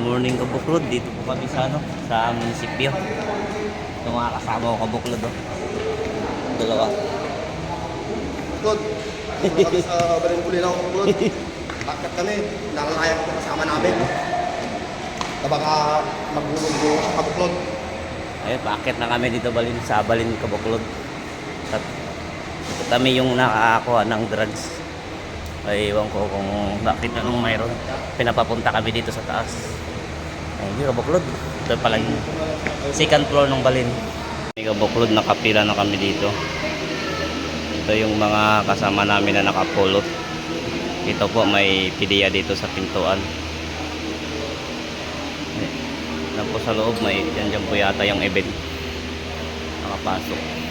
morning kabuklod. Dito po kami sa ano, sa munisipyo. Ito mga kasama ko kabuklod oh. Dalawa. Good. Kami sa Balimbuli lang ako good. Bakit kami, nalalayan ko kasama namin. Kabaka magbulong ko sa kabuklod. Ayun, paakit na kami dito balin sa Balin Kabuklod. At kami yung nakakakuha ng drugs. Ay, ewan ko kung bakit anong mayroon. Pinapapunta kami dito sa taas. Ay, Kabuklod. Ito pala yung second floor ng Balin. Ay, Kabuklod, nakapila na kami dito. Ito yung mga kasama namin na nakapulot. Ito po, may pidiya dito sa pintuan. Yan po sa loob, may yan dyan po yata yung event. Nakapasok.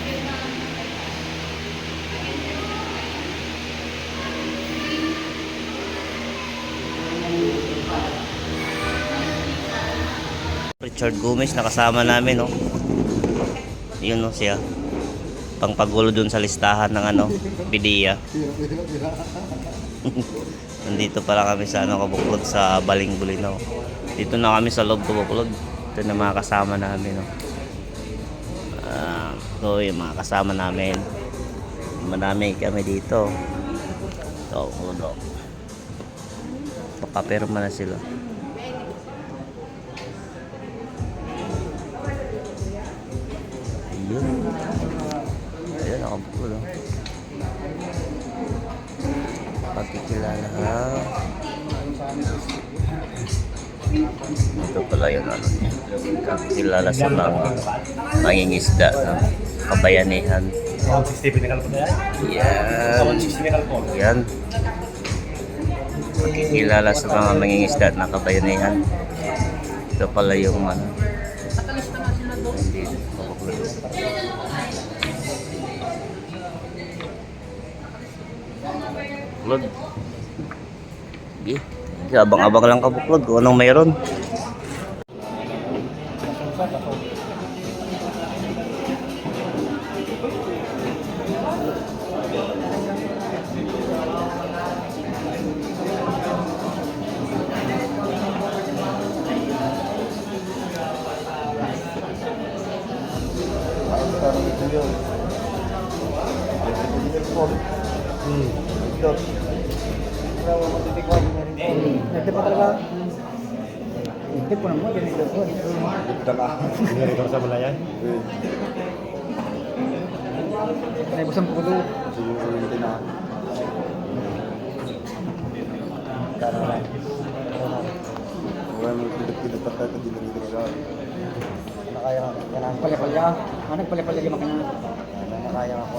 Richard Gomez nakasama namin, no. Yun no siya. Pangpagulo dun sa listahan ng ano, Pidia. Nandito pala kami sa ano, Kabuklod sa Baling Bulinaw. Dito na kami sa loob Kabuklod. Ito na mga kasama namin. No? Ah, ito yung mga kasama namin. Madami kami dito. Ito, ulo. Pakapirma na sila. Nakabulo. Pagkikilala ha. Ito pala yung ano niya. Kakilala sa mga mangingisda no? kabayanihan. 160 pinakal po na yan? Yan. 160 pinakal po. Yan. Pagkikilala sa mga mangingisda na kabayanihan. Ito pala yung ano. Hindi. Buklod. Sige. Abang-abang lang ka buklod kung anong mayroon. Hmm. Ito. Nanti pa talaga. Hindi po naman, ganito po. Ito na. Pinakal sa Malayan? Naibusan po ko Siguro ko yung tina. Wala mo pinag-pinag pa tayo din dito na gawin. Nakaya ka. Kailangan palya-palya. Ah, nagpalya-palya lima ka na. Nakaya ako.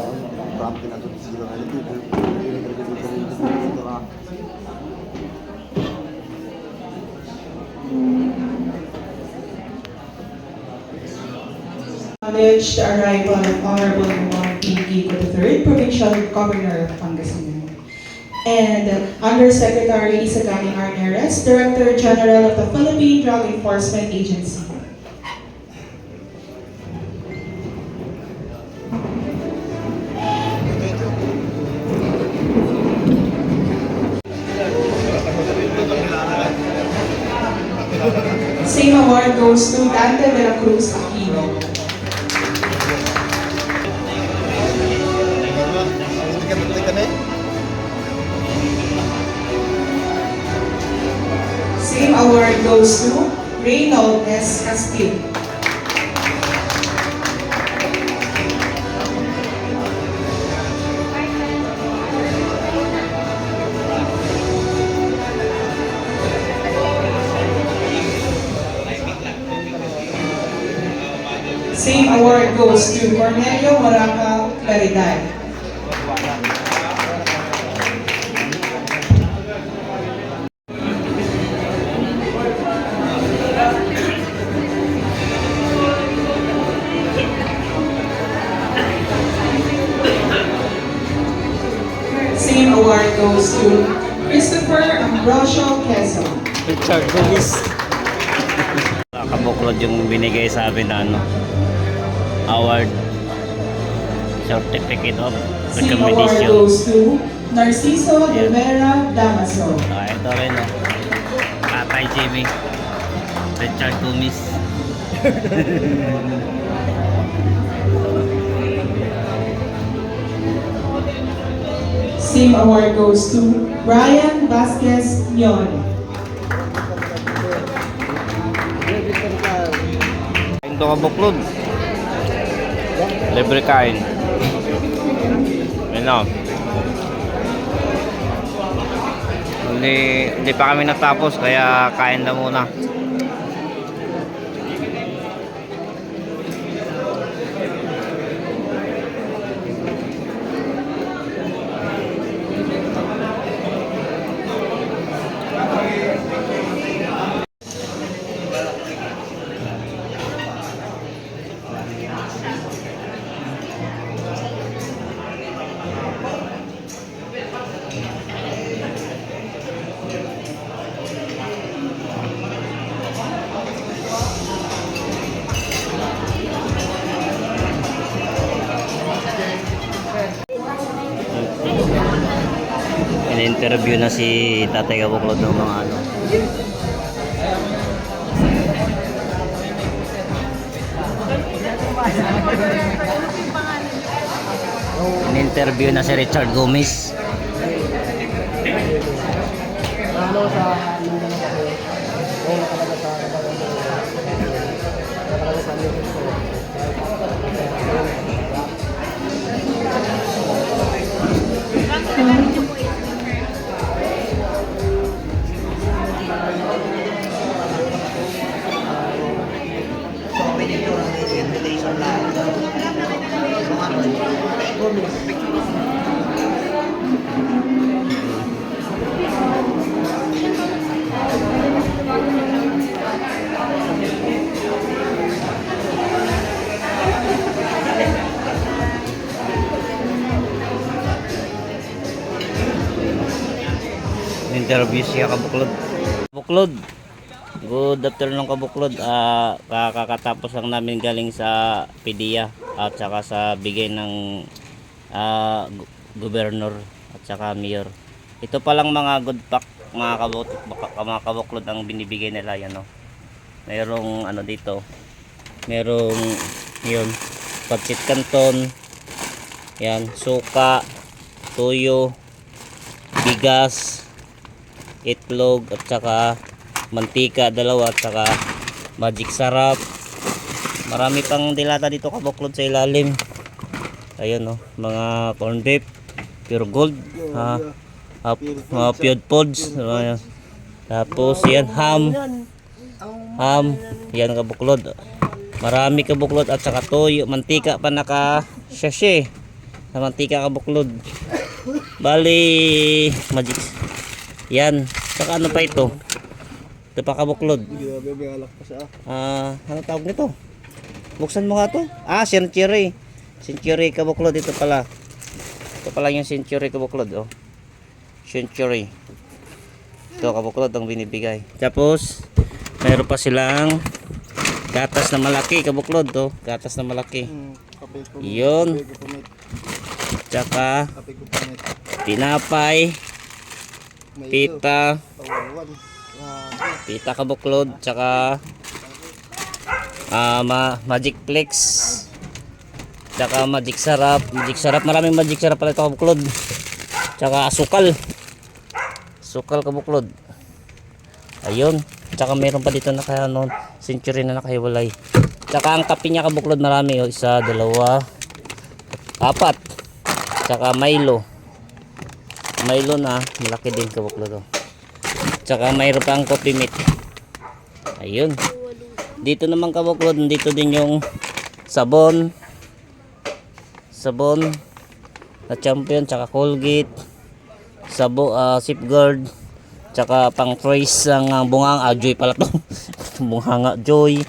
Ram pinatod sila na dito. Dito na. acknowledge the arrival of Honorable Juan P. Kiko III, Provincial Governor of Pangasinan. And uh, Undersecretary Isagani Arneres, Director General of the Philippine Drug Enforcement Agency. Award goes to Dante de la Cruz Aquino. Same award goes to Reynold S. Castillo. Same award goes to Cornelio Moraca Claridad. Same award goes to Christopher Ambrosio Quezon. Kabuklod yung binigay sa amin na ano, award certificate of recommendation. goes to Narciso Rivera Damaso. Ah, ito rin oh. Tatay Jimmy. Richard Gomez. Same award goes to Brian Vasquez Yon. Kain to kabuklod. Libre kain. Ano? Hindi, hindi pa kami natapos kaya kain na muna. In-interview na si Tatay Kabuklod ng mga ano. In-interview na si Richard Gomez. Ano sa interview siya kabuklod. Kabuklod. Good afternoon kabuklod. Ah, kakatapos lang namin galing sa PDEA at saka sa bigay ng ah, gu- gobernur at saka mayor. Ito pa lang mga good pack mga kabuk mga kabuklod ang binibigay nila yan no. Merong ano dito. Merong yun pancit canton. Yan, suka, tuyo, bigas, itlog at saka mantika dalawa at saka magic sarap. Marami pang dilata dito kabuklod sa ilalim. Ayun oh mga corn beef pure gold ha? Ha mga pure pods Ayan. tapos yan ham. Ham. Yan kabuklod. Marami kabuklod at saka toyo mantika pa naka sachet na mantika kabuklod. Bali magic yan. Saka ano pa ito? Ito pa kabuklod. Ah, ano tawag nito? Buksan mo nga to. Ah, century. Century kabuklod ito pala. Ito pala yung century kabuklod, oh. Century. Ito kabuklod ang binibigay. Tapos, mayroon pa silang gatas na malaki kabuklod, oh. Gatas na malaki. Yun. Tsaka, tinapay, pita, pita kabuklod, tsaka ah ma magic flex, tsaka magic sarap, magic sarap, maraming magic sarap pala ito kabuklod, tsaka asukal, sukal kabuklod, ayun, tsaka meron pa dito naka ano, century na nakahiwalay, tsaka ang kape niya kabuklod marami, oh, isa, dalawa, apat, tsaka Milo, Milo na, malaki din kabuklod oh. Tsaka mayroon pang coffee meat. Ayun. Dito naman kabuklod, dito din yung sabon. Sabon na champion, tsaka Colgate. Sabo, ah, safeguard. Tsaka pang trace ang uh, bungang, ah, joy pala to. bunganga joy.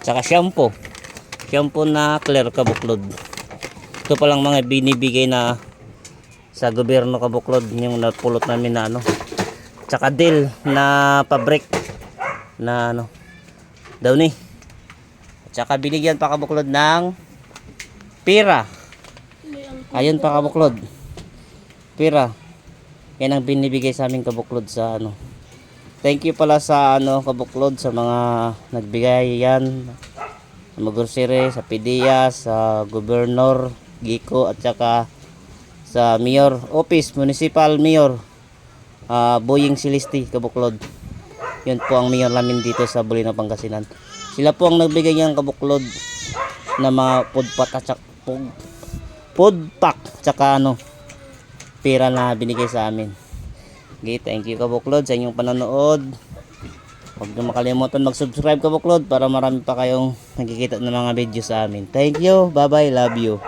Tsaka shampoo. Shampoo na clear kabuklod. Ito palang mga binibigay na sa gobyerno kabuklod yung napulot namin na ano tsaka deal na pabrik na ano daw ni. At saka binigyan pa kabuklod ng pira. Ayun pa kabuklod. Pira. Yan ang binibigay sa amin kabuklod sa ano. Thank you pala sa ano kabuklod sa mga nagbigay yan. Sa mga sa PDEA, sa Governor, Giko at saka sa Mayor Office, Municipal Mayor ah Boying Celeste Kabuklod. Yun po ang mayor namin dito sa Bulino, Pangasinan. Sila po ang nagbigay ng kabuklod na mga food pack at saka food pack tsaka ano pera na binigay sa amin. Okay, thank you kabuklod sa inyong panonood. Huwag niyo makalimutan mag-subscribe kabuklod para marami pa kayong nakikita ng mga video sa amin. Thank you. Bye-bye. Love you.